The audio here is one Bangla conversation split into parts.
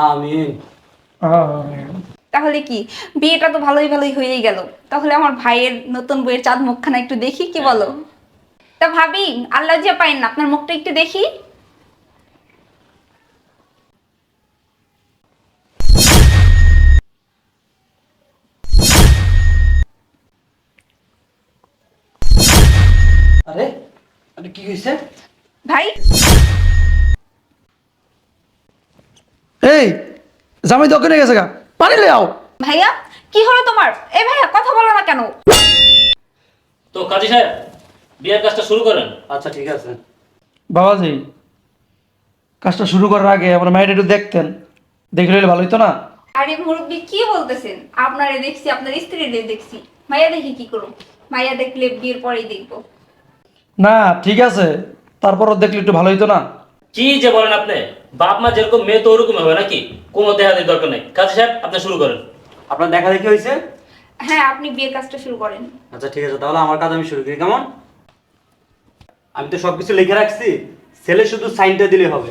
আমিন। তাহলে কি? বিয়েটা তো ভালোই ভালোই হয়েই গেল। তাহলে আমার ভাইয়ের নতুন বইয়ের চাঁদ মুখখানা একটু দেখি কি বলো? তা ভাবি আল্লাহ যে পাইন না আপনার মুখটা একটু দেখি। আরে আরে কি হয়েছে? ভাই এই জামাই দোকানে গেছে গা। পানি লে আও। ভাইয়া কি হলো তোমার? এ ভাইয়া কথা বলো না কেন? তো কাজী সাহেব বিয়ের কাজটা শুরু করেন। আচ্ছা ঠিক আছে। বাবাজি কাজটা শুরু করার আগে আমার মায়ের একটু দেখতেন। দেখলে হলে ভালো হইতো না? আরে মুরব্বী কি বলতেছেন? আপনারে দেখছি আপনার স্ত্রীরে দেখছি। মাইয়া দেখি কি করো মাইয়া দেখলে বিয়ের পরেই দেখব। না ঠিক আছে। তারপরও দেখলে একটু ভালো হইতো না? কি যে বলেন আপনি? বাপ মা যেরকম মেয়ে তো ওরকম হবে নাকি? কোনো দেখা দেওয়ার দরকার নেই। কাজী সাহেব আপনি শুরু করেন। আপনার দেখা দেখি হয়েছে? হ্যাঁ আপনি বিয়ের কাজটা শুরু করেন। আচ্ছা ঠিক আছে তাহলে আমার কাজ আমি শুরু করি কেমন? আমি তো সবকিছু লিখে রাখছি। ছেলে শুধু সাইনটা দিলে হবে।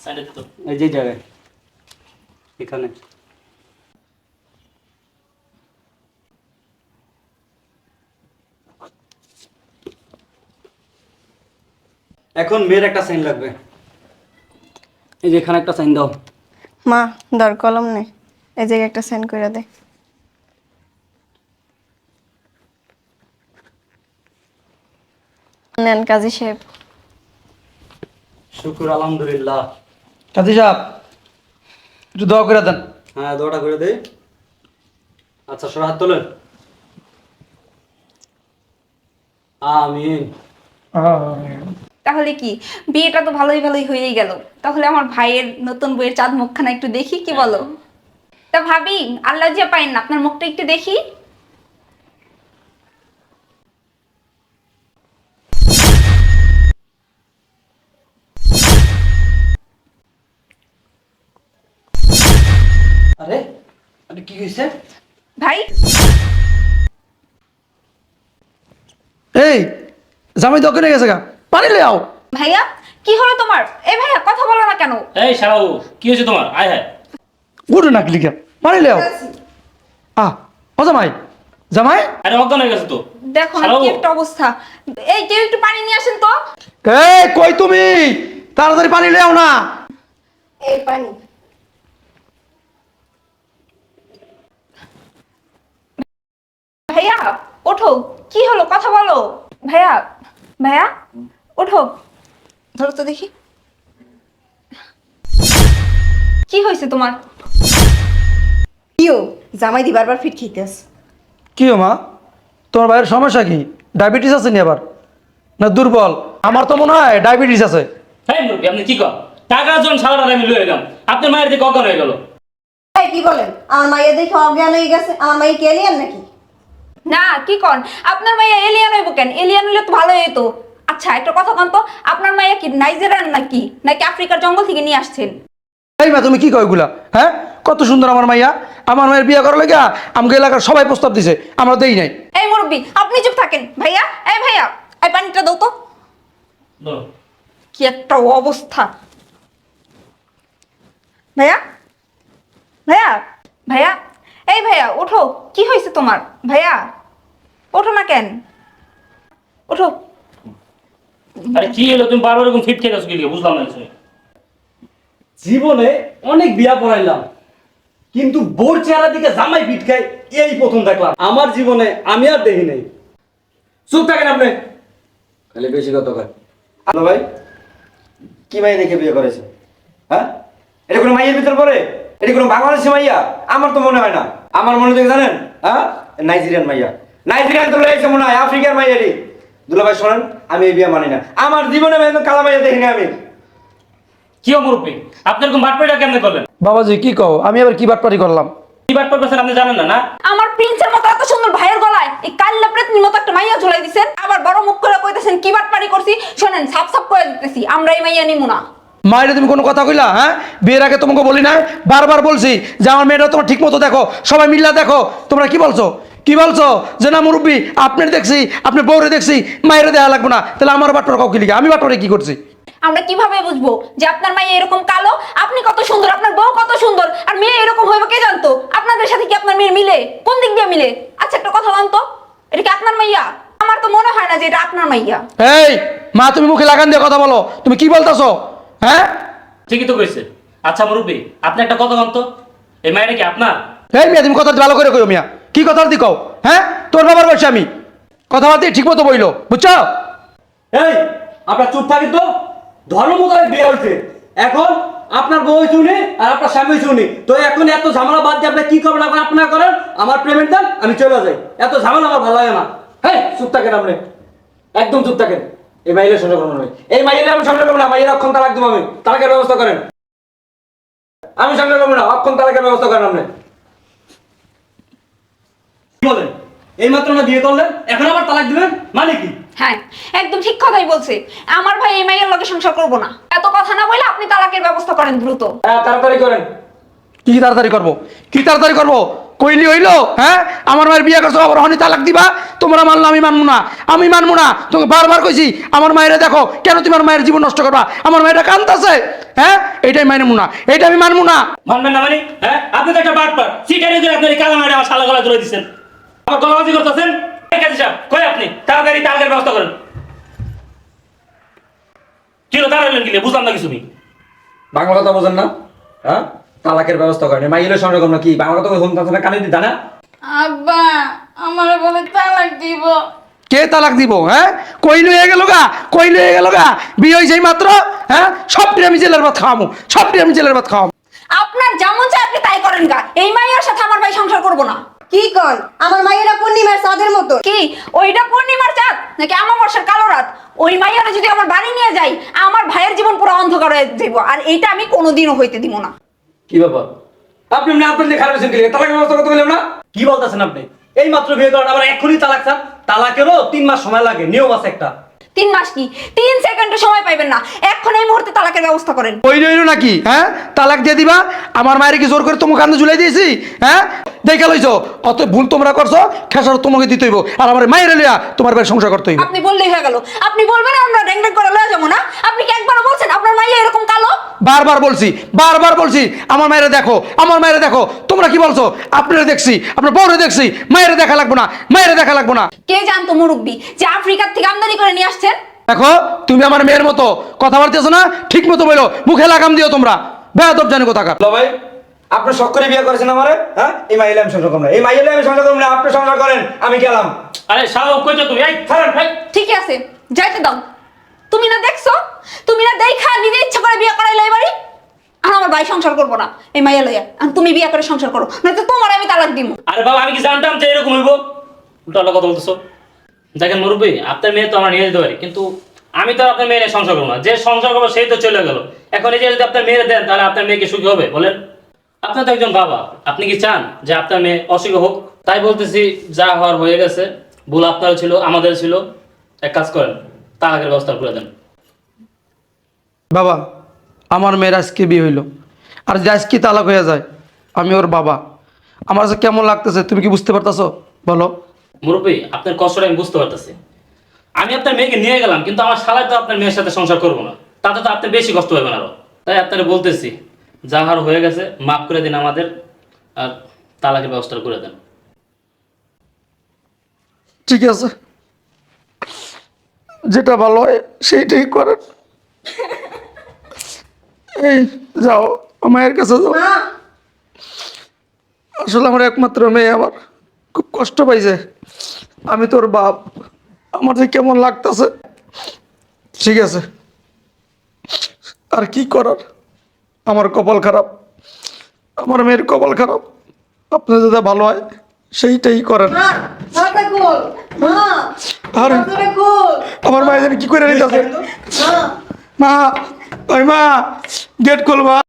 সাইনটা তো এই যে জায়গায়। এখানে। এখন মেয়ের একটা সাইন লাগবে। এই যে এখানে একটা সাইন দাও। মা দর কলম নে। এই জায়গায় একটা সেন্ড করে দে। নেন কাজী সাহেব। শুক্র আলহামদুলিল্লাহ। কাজী সাহেব একটু দোয়া করে দেন। হ্যাঁ দোয়াটা করে দে। আচ্ছা সবাই হাত তোলেন। আমিন। আমিন। তাহলে কি? বিয়েটা তো ভালোই ভালোই হয়েই গেল। তাহলে আমার ভাইয়ের নতুন বইয়ের চাঁদ মুখখানা একটু দেখি কি বলো? তা ভাবি আল্লাহ যে পাইন না আপনার মুখটা একটু দেখি। আরে আরে কি হয়েছে? ভাই? এই জামাই দোকানে গেছে গা। পানি লে আও। ভাইয়া কি হলো তোমার? এ ভাইয়া কথা বলো না কেন? এই শাহু কি হয়েছে তোমার? আয় হ্যাঁ। উঠে না ক্লিকা পানি লে আও। আহ ও জামাই। জামাই? আরে অজ্ঞান হয়ে গেছে তো। দেখো না শালাও। কি একটা অবস্থা। এই কেউ একটু পানি নিয়ে আসেন তো। এই কই তুমি? তাড়াতাড়ি পানি লে আও না। এই পানি। ভাইয়া ওঠো। কি হলো? কথা বলো। ভাইয়া ভাইয়া? ওঠো ধরো তো দেখি। কি হয়েছে তোমার? কিও জামাই দি বারবার ফিট খেতেস কি মা? তোমার ভাইয়ের সমস্যা কি? ডায়াবেটিস আছে নি আবার? না দুর্বল? আমার তো মনে হয় ডায়াবেটিস আছে। হ্যাঁ মুরব্বী আপনি কি কর টাকার জন্য সারাটা আমি লয়ে গেলাম। আপনার মায়ের দিকে অজ্ঞান হয়ে গেল। এই কি বলেন? আমার মাইয়া দেখে অজ্ঞান হয়ে গেছে। আমার মাইয়া কি এলিয়ান নাকি? না কি কন? আপনার মাইয়া এলিয়ান হইব কেন? এলিয়ান হইলে তো ভালোই হতো আচ্ছা একটা কথা কন তো আপনার মাইয়া কি নাইজেরিয়ান নাকি? নাকি আফ্রিকার জঙ্গল থেকে নিয়ে আসছেন? এই মা তুমি কি কয় এগুলা? হ্যাঁ? কত সুন্দর আমার মাইয়া। আমার মায়ের বিয়ে করার লেগা আমাকে এলাকার সবাই প্রস্তাব দিছে আমরা দেই নাই। এই মুরব্বী আপনি চুপ থাকেন। ভাইয়া এই ভাইয়া এই পানিটা দাও তো। কি একটা অবস্থা। ভাইয়া ভাইয়া ভাইয়া এই ভাইয়া ওঠো। কি হয়েছে তোমার? ভাইয়া ওঠো না কেন? ওঠো। আরে কি হলো তুমি বারবার এরকম ফিট খেয়ে কি বুঝলাম না কিছু। জীবনে অনেক বিয়া পড়াইলাম কিন্তু বোর চেহারা দিকে জামাই পিট খাই এই প্রথম দেখলাম। আমার জীবনে আমি আর দেখি নাই। চুপ থাকেন আপনি। খালি বেশি কত কয়। হ্যালো ভাই কি মাই দেখে বিয়ে করেছে? হ্যাঁ? এটা কোনো মাইয়ের ভিতর পড়ে? এটা কোনো বাংলাদেশি মাইয়া? আমার তো মনে হয় না। আমার মনে থেকে জানেন? হ্যাঁ? নাইজেরিয়ান মাইয়া। নাইজেরিয়ান তো রয়েছে মনে হয় আফ্রিকার মাইয়ারই। দুলা ভাই শোনেন আমি এই বিয়ে মানি না। আমার জীবনে আমি একদম কালা মাইয়া দেখিনি আমি। কি ও মুরব্বী আপনি এরকম বাটপাড়িটা কেমনে করলেন? বাবাজি কি কও? আমি আবার কি বাটপারি করলাম? কি বাটপাড় করছেন আপনি জানেন না না? আমার প্রিন্সের মতো এত সুন্দর ভাইয়ের গলায় এই কাল্লা প্রেতনির মতো একটা মাইয়া ঝুলাই দিছেন আবার বড় মুখ করে কইতেছেন কি বাটপারি করছি? শোনেন সাপ সাপ করে দিতেছি আমরা এই মাইয়া নিমু না। মায়ের তুমি কোনো কথা কইলা হ্যাঁ? বিয়ের আগে তোমাকে বলি না বারবার বলছি যে আমার মেয়েটা তোমার ঠিক মতো দেখো সবাই মিল্লা দেখো। তোমরা কি বলছো? কি বলছো? যে না মুরব্বী আপনার দেখছি আপনি বউরে দেখছি মায়ের দেওয়া লাগবে না। তাহলে আমার বাটপার কাউকে লিখে আমি বাটপারে কি করছি? আমরা কীভাবে বুঝব যে আপনার মাইয়া এরকম কালো? আপনি কত সুন্দর আপনার বউ কত সুন্দর আর মেয়ে এরকম হইবে কে জানতো? আপনাদের সাথে কি আপনার মেয়ের মিলে? কোন দিক দিয়ে মিলে? আচ্ছা একটা কথা জানতো এটা কি আপনার মাইয়া? আমার তো মনে হয় না যে এটা আপনার মাইয়া। এই মা তুমি মুখে লাগান দিয়ে কথা বলো। তুমি কি বলতেছো? হ্যাঁ? ঠিকই তো কইছে। আচ্ছা মুরব্বী আপনি একটা কথা বলতো এই মায়ের কি আপনার? এই মিয়া তুমি কথা ভালো করে কইও মিয়া। কি কথা দি কও? হ্যাঁ? তোর বাবার বয়সে আমি। কথাবার্তা ঠিক মতো বইলো, বুঝছ? এই, আপনার চুপ থাকি তো। ধর্ম মোতাবেক বিয়ে হয়েছে। এখন আপনার বউ শুনি আর আপনার স্বামী শুনি তো এখন এত ঝামেলা বাদ দিয়ে আপনি কি করবেন? এখন আপনার করেন, আমার পেমেন্ট দেন আমি চলে যাই। এত ঝামেলা আমার ভালো লাগে না। হ্যাঁ চুপ থাকেন আপনি। একদম চুপ থাকেন। এই মাইলে সংসার করবেন আমি এই মাইলে আমি সংসার করব না। মাইলের অক্ষণ তালাক দেবো আমি। তালাকের ব্যবস্থা করেন। আমি সংসার করব না। অক্ষণ তালাকের ব্যবস্থা করেন আপনি। বলেন? এই মাত্র না বিয়ে করলেন এখন আবার তালাক দিবেন? মানে কি? হ্যাঁ একদম ঠিক কথাই বলছে। আমার ভাই এই মাইয়ের লগে সংসার করব না। এত কথা না বলে আপনি তালাকের ব্যবস্থা করেন দ্রুত। হ্যাঁ তাড়াতাড়ি করেন। কি তাড়াতাড়ি করব? কি তাড়াতাড়ি করব? কইলি হইল হ্যাঁ? আমার মায়ের বিয়ে করছ আবার হনি তালাক দিবা? তোমরা মানলো আমি মানবো না। আমি মানবো না। তুমি বারবার কইছি আমার মায়ের দেখো কেন তোমার মায়ের জীবন নষ্ট করবা? আমার মায়েরা কান্দাছে হ্যাঁ? এইটাই মানবো না। এইটা আমি মানবো না। মানবেন না মানে? হ্যাঁ? আপনি তো একটা বাট পার সিটারি আপনি কালা মারে আমার শালা গলা ধরে দিচ্ছেন আমার গলাবাজি করতেছেন? এই কাজী সাহেব কই আপনি? তাড়াতাড়ি তালাকের ব্যবস্থা করেন। কি হলো দাঁড়ালেন কি বুঝলাম না কিছু বাংলা কথা বোঝেন না? হ্যাঁ? তালাকের ব্যবস্থা করেন। মাইলের সঙ্গে করবেন কি বাংলা কথা কানে দিতা না? আব্বা আমার বলে তালাক দিব। কে তালাক দিব হ্যাঁ? কইল হয়ে গেল গা? কইল হয়ে গেল গা? বিয়ে মাত্র হ্যাঁ? সবটি আমি জেলের ভাত খাওয়ামু সবটি আমি জেলের ভাত খাওয়ামু। আপনার যেমন চাই আপনি তাই করেন গা। এই মাইয়ার সাথে আমার ভাই সংসার করব না। কি কন আমার মাইয়েরা পূর্ণিমার চাঁদের মতো। কি? ওইটা পূর্ণিমার চাঁদ? নাকি আমাবস্যার কালো রাত? ওই মাইয়ারা যদি আমার বাড়ি নিয়ে যাই আমার ভাইয়ের জীবন পুরো অন্ধকার হয়ে যাব আর এইটা আমি কোনোদিনও হইতে দিব না। কি ব্যাপার? আপনি এমনি আপনার খারাপ হয়েছেন কি তালাকের ব্যবস্থা করতে বললাম না? কি বলতেছেন আপনি? এই মাত্র বিয়ে করেন আবার এক্ষুনি তালাক চান? তালাকেরও তিন মাস সময় লাগে নিয়ম আছে একটা। তিন মাস কি? তিন সেকেন্ডের সময় পাইবেন না। এখন এই মুহূর্তে তালাকের ব্যবস্থা করেন। ওই রইল নাকি? হ্যাঁ? তালাক দিয়ে দিবা? আমার মায়ের কি জোর করে তোমাকে কান্দে ঝুলাই দিয়েছি? হ্যাঁ? দেখে লইছো? অত ভুল তোমরা করছ খেসার তোমাকে দিতে হইব। আর আমার মায়ের লিয়া তোমার বাড়ি সংসার করতে হইব। আপনি বললেই হয়ে গেল। আপনি বলবেন আমরা ড্যাং ড্যাং করে লয়ে যাব না আপনি কি একবারও বলছেন আপনার মাইয়া এরকম কালো বারবার বলছি বারবার বলছি আমার মায়েরা দেখো আমার মায়েরা দেখো তোমরা কি বলছো? আপনারা দেখছি আপনার বউরে দেখছি মায়েরা দেখা লাগবো না মায়েরা দেখা লাগবো না। কে জানতো মুরব্বী যে আফ্রিকার থেকে আমদানি করে নিয়ে আসছেন? দেখো তুমি আমার মেয়ের মতো কথা বলতেছো না ঠিক মতো বলো মুখে লাগাম দিও তোমরা। বেয়াদব জানি কোথাকার। ভাই আপনি শখ করে বিয়ে করেছেন আমারে? হ্যাঁ? এই মাইলে আমি সংসার করব না। এই মাইলে আমি সংসার করব না আপনি সংসার করেন আমি গেলাম। আরে সাহেব কইছো তুমি? এই ছাড়েন ভাই ঠিকই আছে যাইতে দাও। তুমি না দেখছ? তুমি না দেখা, নিজে ইচ্ছা করে বিয়ে করাইলে বাড়ি? আর আমার ভাই সংসার করব না, এই মাইয়া লইয়া। আর তুমি বিয়ে করে সংসার করো নয়তো তোমার আমি তালাক দিব আরে বাবা, আমি কি জানতাম যে এরকম হইব? উল্টা কথা বলতেছো। দেখেন মুরব্বী, আপনার মেয়ে তো আমরা নিয়ে যেতে পারি, কিন্তু আমি তো আপনার মেয়ে নিয়ে সংসার করব না। যে সংসার করব সেই তো চলে গেল। এখন এই যে যদি আপনার মেয়ে দেন, তাহলে আপনার মেয়েকে সুখী হবে, বলেন। আপনার তো একজন বাবা, আপনি কি চান যে আপনার মেয়ে অসুখী হোক? তাই বলতেছি, যা হওয়ার হয়ে গেছে, ভুল আপনারও ছিল আমাদের ছিল। এক কাজ করেন তালাকের ব্যবস্থা করে দেন। বাবা আমার মেয়ের আজকে বিয়ে হইল। আর যে আজকে তালাক হয়ে যায় আমি ওর বাবা। আমার কাছে কেমন লাগতেছে তুমি কি বুঝতে পারতেছো? বলো। মুরব্বী আপনার কষ্টটা আমি বুঝতে পারতেছি। আমি আপনার মেয়েকে নিয়ে গেলাম কিন্তু আমার শালায় তো আপনার মেয়ের সাথে সংসার করব না। তাতে তো আপনার বেশি কষ্ট হবে না আরও। তাই আপনারা বলতেছি যাহার হয়ে গেছে মাফ করে দিন আমাদের আর তালাকের ব্যবস্থা করে দেন। ঠিক আছে। যেটা ভালো হয় সেইটাই করেন। এই যাও মায়ের কাছে যাও। আসলে আমার একমাত্র মেয়ে আমার খুব কষ্ট পাইছে। আমি তোর বাপ আমার যে কেমন লাগতেছে ঠিক আছে। আর কি করার? আমার কপাল খারাপ আমার মেয়ের কপাল খারাপ। আপনার যেটা ভালো হয় সেইটাই করেন। আর আমার মা জানি কি করে নিতে মা। ওই মা গেট খুলবা।